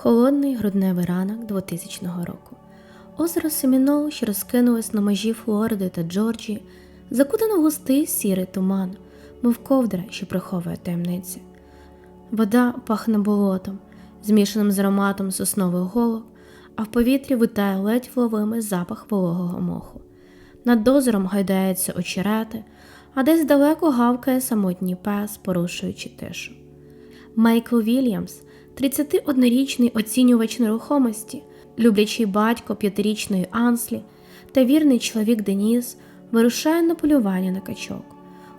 Холодний грудневий ранок 2000 року. Озеро Семінол, що розкинулось на межі Флориди та Джорджії, закутано в густий сірий туман, мов ковдра, що приховує таємниці. Вода пахне болотом, змішаним з ароматом соснових голок, а в повітрі витає ледь вловимий запах вологого моху. Над озером гайдаються очерети, а десь далеко гавкає самотній пес, порушуючи тишу. Майкл Вільямс, 31-річний оцінювач нерухомості, люблячий батько п'ятирічної Анслі та вірний чоловік Деніс, вирушає на полювання на качок.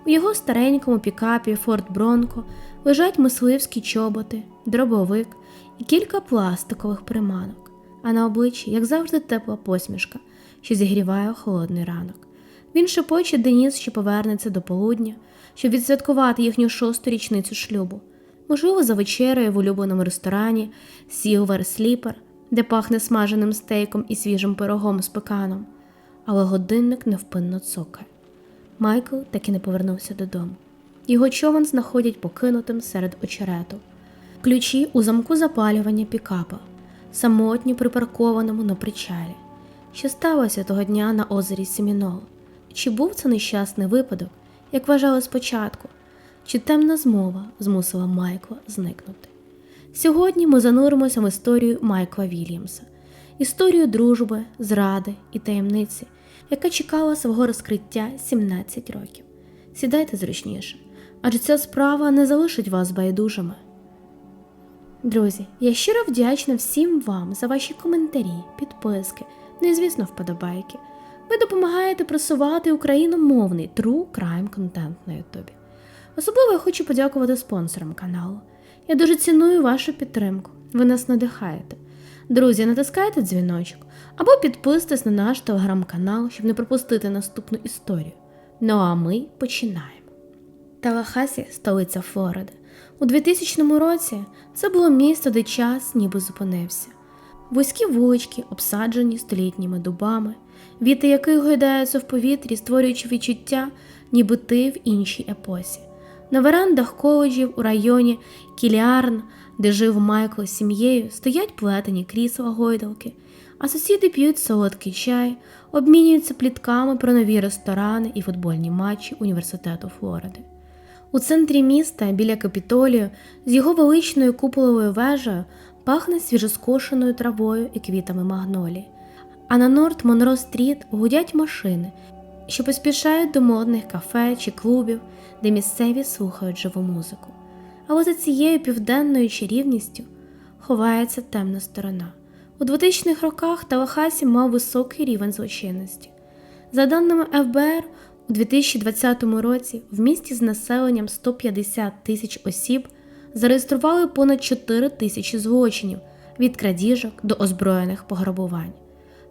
У його старенькому пікапі Форт Бронко лежать мисливські чоботи, дробовик і кілька пластикових приманок, а на обличчі, як завжди, тепла посмішка, що зігріває холодний ранок. Він шепоче Деніс, що повернеться до полудня, щоб відсвяткувати їхню шосту річницю шлюбу. Можливо, за вечерею в улюбленому ресторані Silver Sleeper, де пахне смаженим стейком і свіжим пирогом з пеканом, але годинник невпинно цокає. Майкл так і не повернувся додому. Його човен знаходять покинутим серед очерету. Ключі у замку запалювання пікапа, самотньо припаркованому на причалі. Що сталося того дня на озері Семінол? Чи був це нещасний випадок, як вважали спочатку, чи темна змова змусила Майкла зникнути? Сьогодні ми зануримося в історію Майкла Вільямса, історію дружби, зради і таємниці, яка чекала свого розкриття 17 років. Сідайте зручніше, адже ця справа не залишить вас байдужими. Друзі, я щиро вдячна всім вам за ваші коментарі, підписки, ну звісно, вподобайки. Ви допомагаєте просувати україномовний true crime контент на Ютубі. Особливо я хочу подякувати спонсорам каналу. Я дуже ціную вашу підтримку. Ви нас надихаєте. Друзі, натискайте дзвіночок або підписуйтесь на наш телеграм-канал, щоб не пропустити наступну історію. Ну а ми починаємо. Талахасі, столиця Флориди. У 2000 році це було місто, де час ніби зупинився. Вузькі вулички, обсаджені столітніми дубами, віти яких гойдаються в повітрі, створюючи відчуття, ніби ти в іншій епосі. На верандах коледжів у районі Кіліарн, де жив Майкл з сім'єю, стоять плетені крісла гойдалки, а сусіди п'ють солодкий чай, обмінюються плітками про нові ресторани і футбольні матчі університету Флориди. У центрі міста, біля капітолію, з його величною куполовою вежею пахне свіжоскошеною травою і квітами магнолії. А на Норт Монро Стріт гудять машини, що поспішають до модних кафе чи клубів, де місцеві слухають живу музику. Але за цією південною чарівністю ховається темна сторона. У 2000-х роках Талахасі мав високий рівень злочинності. За даними ФБР, у 2020 році в місті з населенням 150 тисяч осіб зареєстрували понад 4 тисячі злочинів від крадіжок до озброєних пограбувань.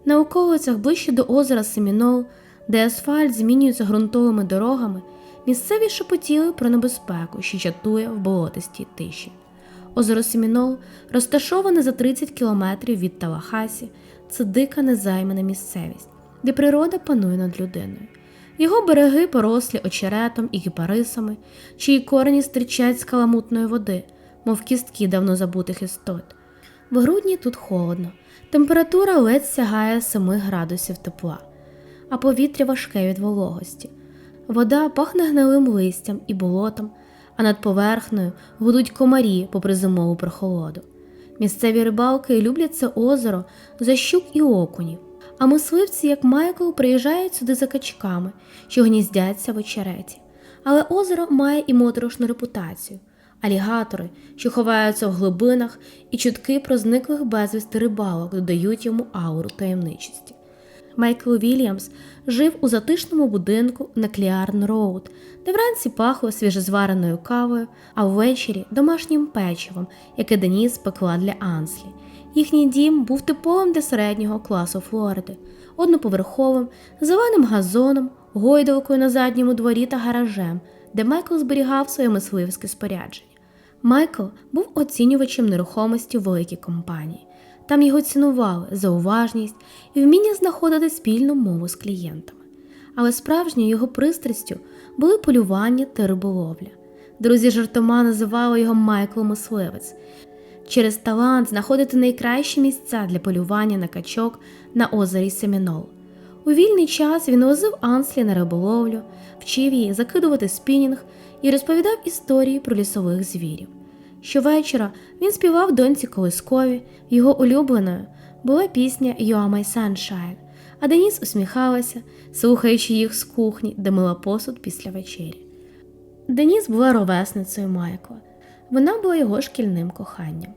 На околицях ближче до озера Семінол, де асфальт змінюється ґрунтовими дорогами, місцеві шепотіли про небезпеку, що чатує в болотистій тиші. Озеро Семінол розташоване за 30 кілометрів від Талахасі, це дика незаймана місцевість, де природа панує над людиною. Його береги порослі очеретом і кипарисами, чиї корені стирчать з каламутної води, мов кістки давно забутих істот. В грудні тут холодно, температура ледь сягає 7 градусів тепла, а повітря важке від вологості. Вода пахне гнилим листям і болотом, а над поверхнею гудуть комарі попри зимову прохолоду. Місцеві рибалки люблять це озеро за щук і окунів, а мисливці, як Майкл, приїжджають сюди за качками, що гніздяться в очереті. Але озеро має і моторошну репутацію. Алігатори, що ховаються в глибинах, і чутки про зниклих безвісти рибалок додають йому ауру таємничості. Майкл Вільямс жив у затишному будинку на Кліарн Роуд, де вранці пахло свіжезвареною кавою, а ввечері домашнім печивом, яке Деніс пекла для Анслі. Їхній дім був типовим для середнього класу Флориди, одноповерховим, зеленим газоном, гойдалкою на задньому дворі та гаражем, де Майкл зберігав своє мисливське спорядження. Майкл був оцінювачем нерухомості великій компанії. Там його цінували за уважність і вміння знаходити спільну мову з клієнтами. Але справжньою його пристрастю були полювання та риболовля. Друзі жартома називали його Майкл Мисливець. через талант знаходити найкращі місця для полювання на качок на озері Семінол. У вільний час він возив Анслі на риболовлю, вчив її закидувати спінінг і розповідав історії про лісових звірів. Щовечора він співав доньці колискові, його улюбленою була пісня «You are my sunshine», а Деніс усміхалася, слухаючи їх з кухні, де мила посуд після вечері. Деніс була ровесницею Майкла. Вона була його шкільним коханням.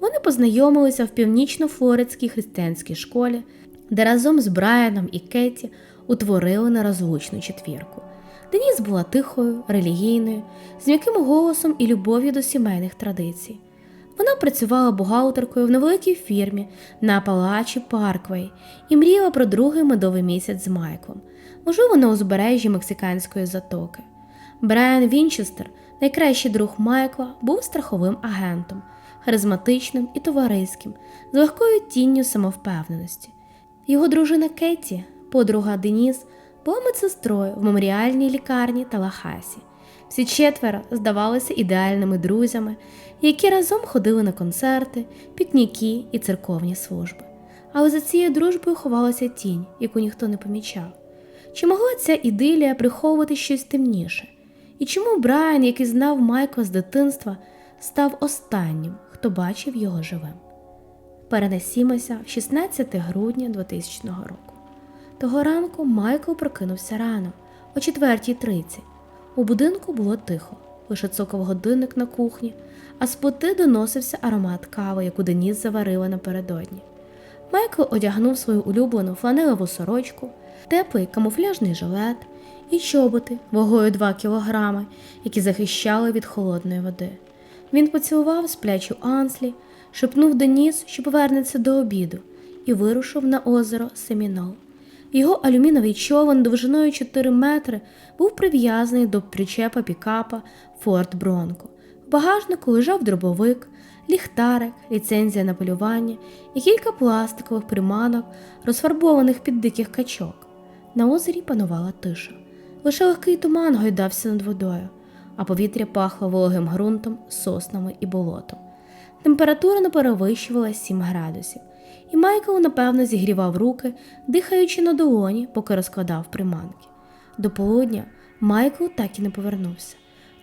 Вони познайомилися в північно-флоридській християнській школі, де разом з Брайаном і Кетті утворили нерозлучну четвірку. Деніс була тихою, релігійною, з м'яким голосом і любов'ю до сімейних традицій. Вона працювала бухгалтеркою в невеликій фірмі на Палачі Парквей і мріяла про другий медовий місяць з Майклом, можливо, на узбережжі Мексиканської затоки. Брайан Вінчестер, найкращий друг Майкла, був страховим агентом, харизматичним і товариським, з легкою тінню самовпевненості. Його дружина Кетті, подруга Деніс, була медсестрою в меморіальній лікарні Талахасі. Всі четверо здавалися ідеальними друзями, які разом ходили на концерти, пікніки і церковні служби. Але за цією дружбою ховалася тінь, яку ніхто не помічав. Чи могла ця ідилія приховувати щось темніше? І чому Брайан, який знав Майкла з дитинства, став останнім, хто бачив його живим? Перенесімося в 16 грудня 2000 року. Того ранку Майкл прокинувся рано, о 4.30. У будинку було тихо, лише цокав годинник на кухні, а з плити доносився аромат кави, яку Деніс заварила напередодні. Майкл одягнув свою улюблену фланелеву сорочку, теплий камуфляжний жилет і чоботи вагою 2 кілограми, які захищали від холодної води. Він поцілував сплячу Анслі, шепнув Деніс, що повернеться до обіду, і вирушив на озеро Семінол. Його алюміновий човен довжиною 4 метри був прив'язаний до причепа пікапа Форт Бронко. В багажнику лежав дробовик, ліхтарик, ліцензія на полювання і кілька пластикових приманок, розфарбованих під диких качок. На озері панувала тиша. Лише легкий туман гойдався над водою, а повітря пахло вологим ґрунтом, соснами і болотом. Температура не перевищувала 7 градусів, і Майкл, напевно, зігрівав руки, дихаючи на долоні, поки розкладав приманки. До полудня Майкл так і не повернувся.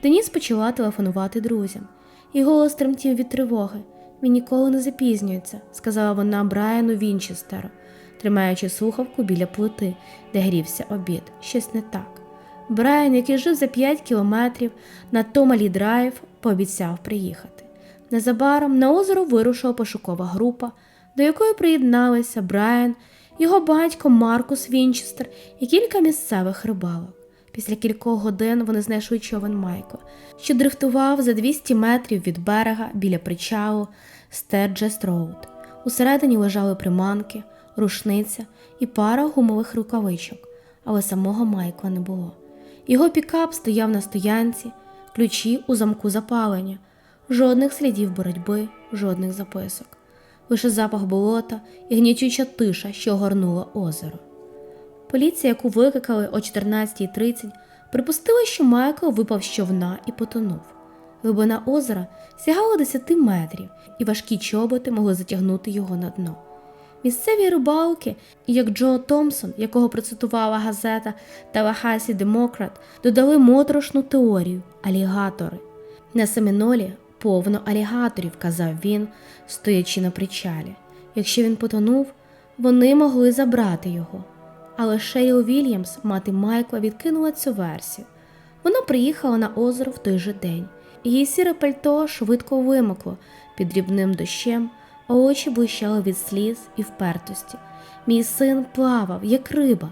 Деніс почала телефонувати друзям, голос тремтів від тривоги. Він ніколи не запізнюється, сказала вона Брайану Вінчестеру, тримаючи слухавку біля плити, де грівся обід. Щось не так. Брайан, який жив за 5 кілометрів на Томалі Драйв, пообіцяв приїхати. Незабаром на озеро вирушила пошукова група, до якої приєдналися Брайан, його батько Маркус Вінчестер і кілька місцевих рибалок. Після кількох годин вони знайшли човен Майкла, що дрифтував за 200 метрів від берега біля причалу Стерджест Роуд. Усередині лежали приманки, рушниця і пара гумових рукавичок, але самого Майкла не було. Його пікап стояв на стоянці, ключі у замку запалення, жодних слідів боротьби, жодних записок, лише запах болота і гнітюча тиша, що огорнула озеро. Поліція, яку викликали о 14.30, припустила, що Майкл випав з човна і потонув. Глибина озера сягала 10 метрів, і важкі чоботи могли затягнути його на дно. Місцеві рибалки, як Джо Томпсон, якого процитувала газета Талахасі Демократ, додали моторошну теорію алігатори. На семінолі повно алігаторів, казав він, стоячи на причалі. Якщо він потонув, вони могли забрати його. Але Шейл Вільямс, мати Майкла, відкинула цю версію. Вона приїхала на озеро в той же день. Її сіре пальто швидко вимокло під дрібним дощем, а очі блищали від сліз і впертості. Мій син плавав, як риба,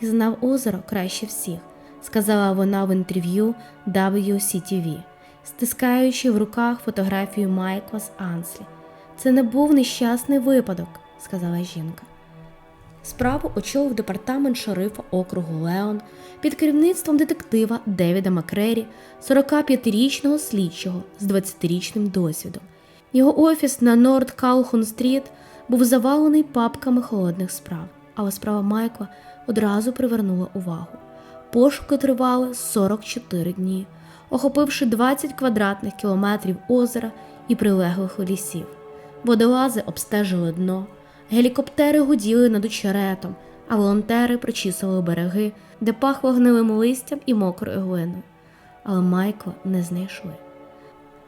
і знав озеро краще всіх, сказала вона в інтерв'ю WCTV, стискаючи в руках фотографію Майкла з Анслі. Це не був нещасний випадок, сказала жінка. Справу очолив департамент шерифа округу Леон під керівництвом детектива Девіда Макрері, 45-річного слідчого з 20-річним досвідом. Його офіс на Норд Калхун Стріт був завалений папками холодних справ, але справа Майкла одразу привернула увагу. Пошуки тривали 44 дні, охопивши 20 квадратних кілометрів озера і прилеглих лісів. Водолази обстежили дно, гелікоптери гуділи над очеретом, а волонтери прочісували береги, де пахло гнилим листям і мокрою глиною. Але Майкла не знайшли.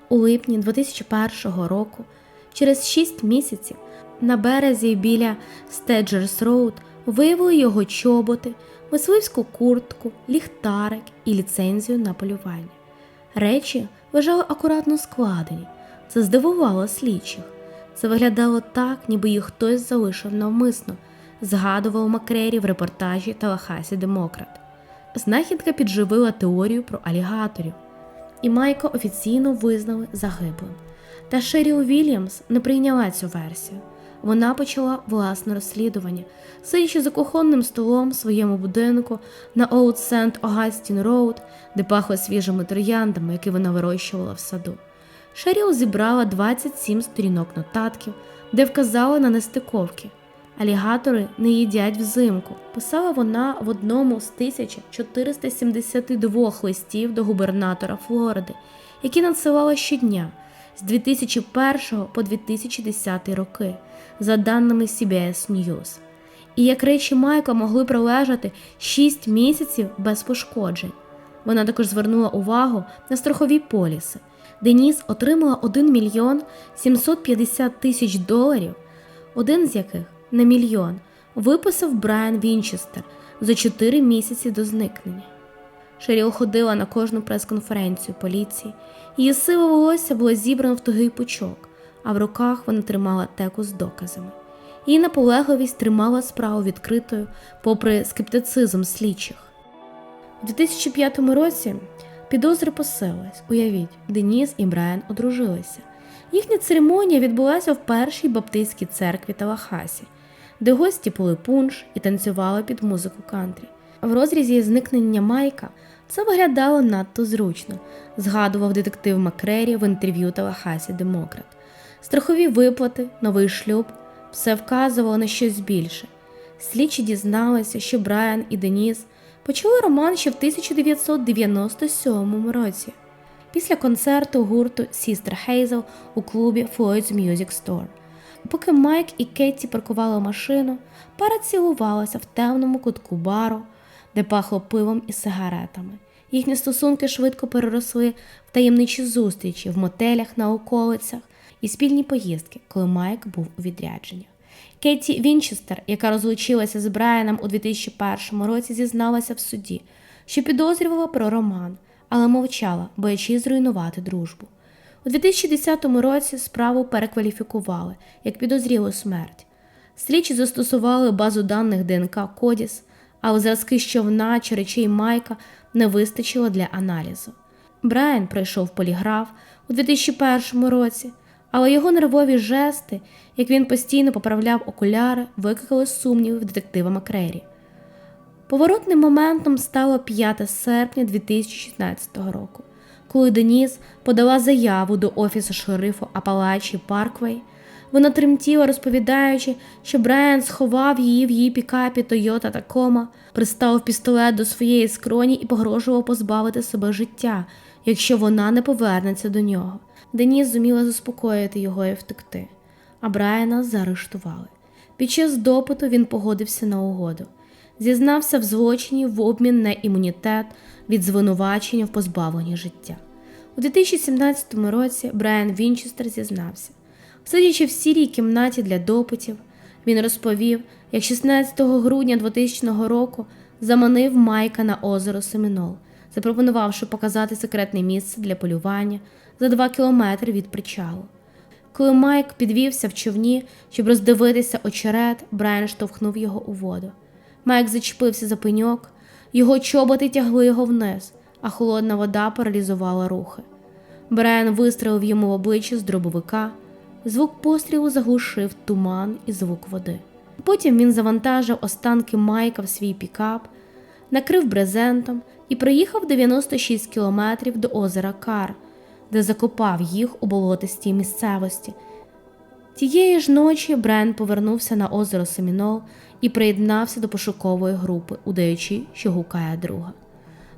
У липні 2001 року, через 6 місяців, на березі біля Стеджерс Роуд виявили його чоботи, мисливську куртку, ліхтарик і ліцензію на полювання. Речі лежали акуратно складені. Це здивувало слідчих. Це виглядало так, ніби їх хтось залишив навмисно, згадував Макрері в репортажі Талахасі Демократ. Знахідка підживила теорію про алігаторів, і Майка офіційно визнали загиблим. Та Шеріл Вільямс не прийняла цю версію. Вона почала власне розслідування, сидячи за кухонним столом в своєму будинку на Оут Сент Огастін Роуд, де пахло свіжими трояндами, які вона вирощувала в саду. Шеріл зібрала 27 сторінок нотатків, де вказала на нестиковки. Алігатори не їдять взимку, писала вона в одному з 1472 листів до губернатора Флориди, які надсилала щодня з 2001 по 2010 роки, за даними CBS News. І як речі Майкла могли пролежати 6 місяців без пошкоджень. Вона також звернула увагу на страхові поліси. Деніс отримала 1 мільйон 750 тисяч доларів, один з яких на мільйон виписав Брайан Вінчестер за 4 місяці до зникнення. Шеріл ходила на кожну прес-конференцію поліції, її сиве волосся було зібрано в тугий пучок, а в руках вона тримала теку з доказами. Її наполегливість тримала справу відкритою, попри скептицизм слідчих. У 2005 році підозри посилились. Уявіть, Деніс і Брайан одружилися. Їхня церемонія відбулася в першій баптистській церкві Талахасі, де гості пили пунш і танцювали під музику кантрі. В розрізі зникнення Майка це виглядало надто зручно, згадував детектив Макрері в інтерв'ю Талахасі Демократ. Страхові виплати, новий шлюб все вказувало на щось більше. Слідчі дізналися, що Брайан і Деніс почали роман ще в 1997 році, після концерту гурту Sister Hazel у клубі Floyd's Music Store. Поки Майк і Кетті паркували машину, пара цілувалася в темному кутку бару, де пахло пивом і сигаретами. Їхні стосунки швидко переросли в таємничі зустрічі в мотелях на околицях і спільні поїздки, коли Майк був у відрядженнях. Кетті Вінчестер, яка розлучилася з Брайаном у 2001 році, зізналася в суді, що підозрювала про роман, але мовчала, боячись зруйнувати дружбу. У 2010 році справу перекваліфікували як підозрілу смерть. Слідчі застосували базу даних ДНК Кодіс, але зразки щовна чи речей Майка не вистачило для аналізу. Брайан пройшов поліграф у 2001 році, але його нервові жести, як він постійно поправляв окуляри, викликали сумніви в детектива Макрері. Поворотним моментом стало 5 серпня 2016 року, коли Деніс подала заяву до офісу шерифу Апалачі Парквей. Вона тремтіла, розповідаючи, що Брайан сховав її в її пікапі Toyota Tacoma, приставив пістолет до своєї скроні і погрожував позбавити себе життя, якщо вона не повернеться до нього. Деніс зуміла заспокоїти його і втекти, а Брайана заарештували. Під час допиту він погодився на угоду, зізнався в злочині в обмін на імунітет від звинувачення в позбавленні життя. У 2017 році Брайан Вінчестер зізнався. Сидячи в сірій кімнаті для допитів, він розповів, як 16 грудня 2000 року заманив Майка на озеро Семінол, запропонувавши показати секретне місце для полювання за два кілометри від причалу. Коли Майк підвівся в човні, щоб роздивитися очерет, Брайан штовхнув його у воду. Майк зачепився за пеньок, його чоботи тягли його вниз, а холодна вода паралізувала рухи. Брайан вистрелив йому в обличчя з дробовика. Звук пострілу заглушив туман і звук води. Потім він завантажив останки Майка в свій пікап, накрив брезентом і проїхав 96 кілометрів до озера Кар, де закопав їх у болотистій місцевості. Тієї ж ночі Брен повернувся на озеро Семінол і приєднався до пошукової групи, удаючи, що гукає друга.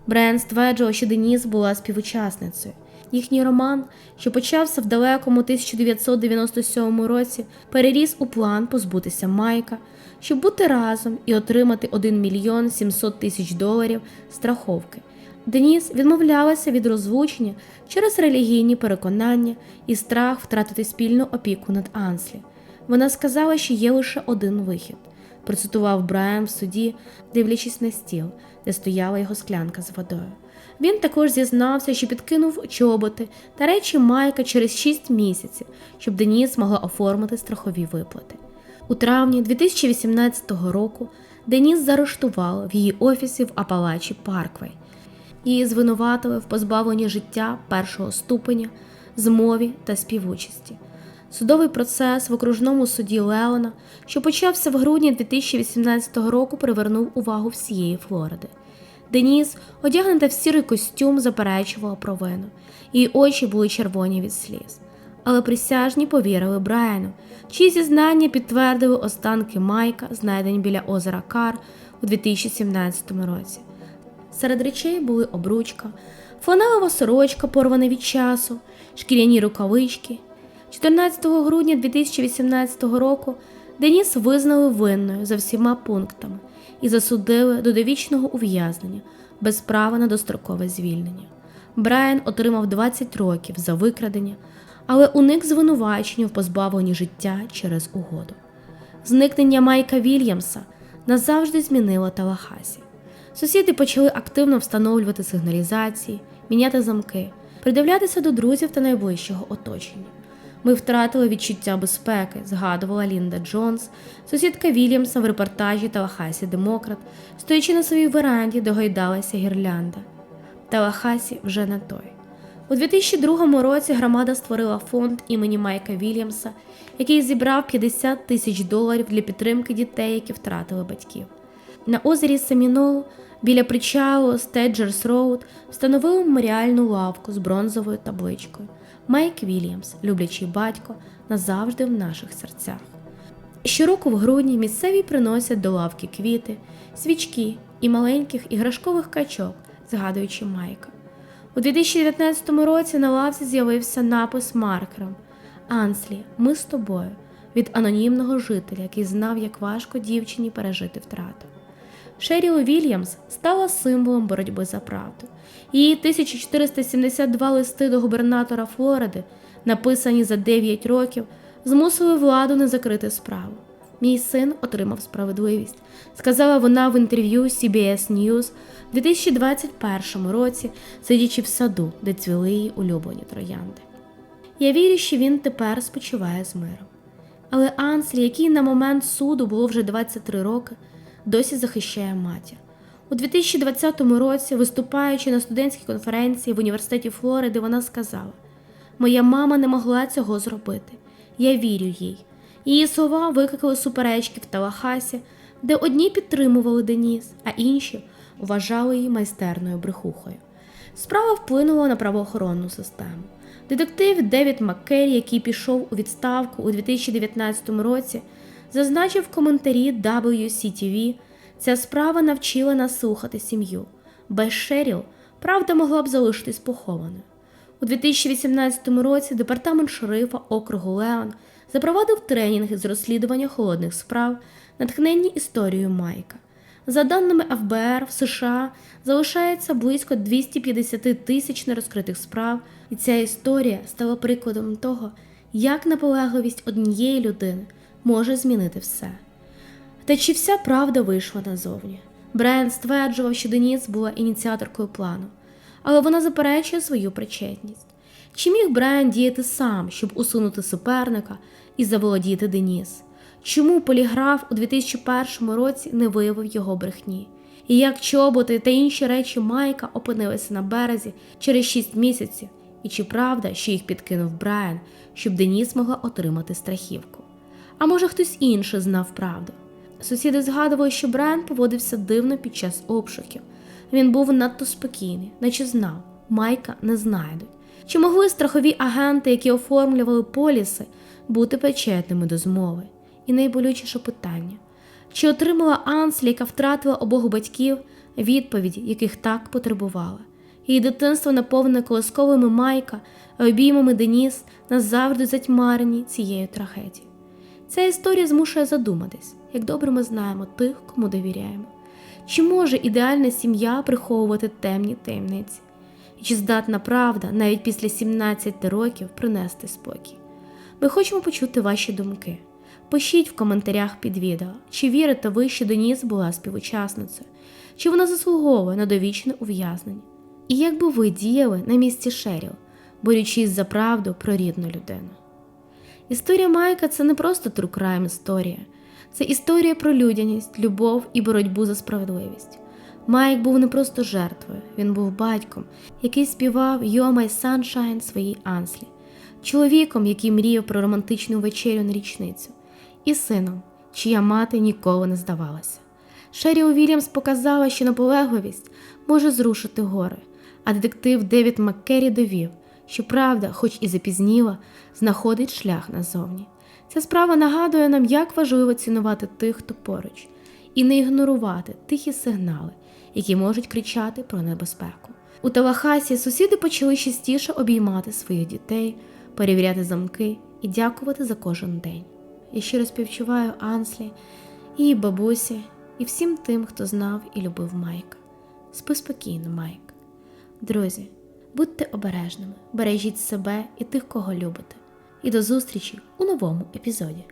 Брен стверджував, що Деніс була співучасницею, Їхній роман, що почався в далекому 1997 році, переріс у план позбутися Майка, щоб бути разом і отримати 1 мільйон 700 тисяч доларів страховки. Деніс відмовлялася від розлучення через релігійні переконання і страх втратити спільну опіку над Анслі. Вона сказала, що є лише один вихід, процитував Брайан в суді, дивлячись на стіл, де стояла його склянка з водою. Він також зізнався, що підкинув чоботи та речі Майка через 6 місяців, щоб Деніс могла оформити страхові виплати. У травні 2018 року Деніс заарештували в її офісі в Апалачі Парквей. Її звинуватили в позбавленні життя першого ступеня, змові та співучасті. Судовий процес в окружному суді Леона, що почався в грудні 2018 року, привернув увагу всієї Флориди. Деніс, одягнута в сірий костюм, заперечувала провину. Її очі були червоні від сліз. Але присяжні повірили Брайану, чиї зізнання підтвердили останки Майка, знайдені біля озера Кар у 2017 році. Серед речей були обручка, фланелева сорочка, порвана від часу, шкіряні рукавички. 14 грудня 2018 року Деніс визнали винною за всіма пунктами і засудили до довічного ув'язнення без права на дострокове звільнення. Брайан отримав 20 років за викрадення, але уник звинувачення в позбавленні життя через угоду. Зникнення Майка Вільямса назавжди змінило Талахасі. Сусіди почали активно встановлювати сигналізації, міняти замки, придивлятися до друзів та найближчого оточення. Ми втратили відчуття безпеки, згадувала Лінда Джонс, сусідка Вільямса в репортажі Талахасі Демократ, стоячи на своїй веранді, де гойдалася гірлянда. Талахасі вже не той. У 2002 році громада створила фонд імені Майка Вільямса, який зібрав 50 тисяч доларів для підтримки дітей, які втратили батьків. На озері Семінол біля причалу Стеджерс Роуд встановили меморіальну лавку з бронзовою табличкою. Майк Вільямс, люблячий батько, назавжди в наших серцях. Щороку в грудні місцеві приносять до лавки квіти, свічки і маленьких іграшкових качок, згадуючи Майка. У 2019 році на лавці з'явився напис маркером Анслі, ми з тобою від анонімного жителя, який знав, як важко дівчині пережити втрату. Шеріл Вільямс стала символом боротьби за правду. Її 1472 листи до губернатора Флориди, написані за 9 років, змусили владу не закрити справу. Мій син отримав справедливість, сказала вона в інтерв'ю CBS News у 2021 році, сидячи в саду, де цвіли її улюблені троянди. Я вірю, що він тепер спочиває з миром. Але Анслі, який на момент суду було вже 23 роки, досі захищає матір. У 2020 році, виступаючи на студентській конференції в університеті Флориди, вона сказала: Моя мама не могла цього зробити. Я вірю їй. Її слова викликали суперечки в Талахасі, де одні підтримували Деніс, а інші вважали її майстерною брехухою. Справа вплинула на правоохоронну систему. Детектив Девід Маккері, який пішов у відставку у 2019 році, зазначив в коментарі WCTV, ця справа навчила нас слухати сім'ю. Без Шеріл правда могла б залишитись похованою. У 2018 році департамент шерифа округу Леон запровадив тренінги з розслідування холодних справ, натхненні історією Майка. За даними ФБР, в США залишається близько 250 тисяч нерозкритих справ, і ця історія стала прикладом того, як наполегливість однієї людини може змінити все. Та чи вся правда вийшла назовні? Брайан стверджував, що Деніс була ініціаторкою плану, але вона заперечує свою причетність. Чи міг Брайан діяти сам, щоб усунути суперника і заволодіти Деніс? Чому поліграф у 2001 році не виявив його брехні? І як чоботи та інші речі Майка опинилися на березі через 6 місяців? І чи правда, що їх підкинув Брайан, щоб Деніс могла отримати страхівку? А може хтось інший знав правду? Сусіди згадували, що Брайан поводився дивно під час обшуків. Він був надто спокійний, наче знав, Майка не знайдуть. Чи могли страхові агенти, які оформлювали поліси, бути причетними до змови? І найболючіше питання: чи отримала Анслі, яка втратила обох батьків, відповіді, яких так потребувала? Її дитинство наповнене колосковими Майка, а обіймами Деніс назавжди затьмарені цією трагедією. Ця історія змушує задуматись, як добре ми знаємо тих, кому довіряємо. Чи може ідеальна сім'я приховувати темні таємниці? І чи здатна правда навіть після 17 років принести спокій? Ми хочемо почути ваші думки. Пишіть в коментарях під відео, чи вірите ви, що Деніс була співучасницею, чи вона заслуговує на довічне ув'язнення. І як би ви діяли на місці Шеріл, борючись за правду про рідну людину? Історія Майка це не просто true crime історія, це історія про людяність, любов і боротьбу за справедливість. Майк був не просто жертвою, він був батьком, який співав «You're my sunshine» своїй Анслі, чоловіком, який мріяв про романтичну вечерю на річницю, і сином, чия мати ніколи не здавалася. Шеріл Вільямс показала, що наполегливість може зрушити гори, а детектив Девід Маккері довів, що правда, хоч і запізніла, знаходить шлях назовні. Ця справа нагадує нам, як важливо цінувати тих, хто поруч, і не ігнорувати тихі сигнали, які можуть кричати про небезпеку. У Талахасі сусіди почали частіше обіймати своїх дітей, перевіряти замки і дякувати за кожен день. Я щиро співчуваю Анслі, її бабусі і всім тим, хто знав і любив Майка. Спи спокійно, Майк. Друзі, будьте обережними, бережіть себе і тих, кого любите. І до зустрічі у новому епізоді.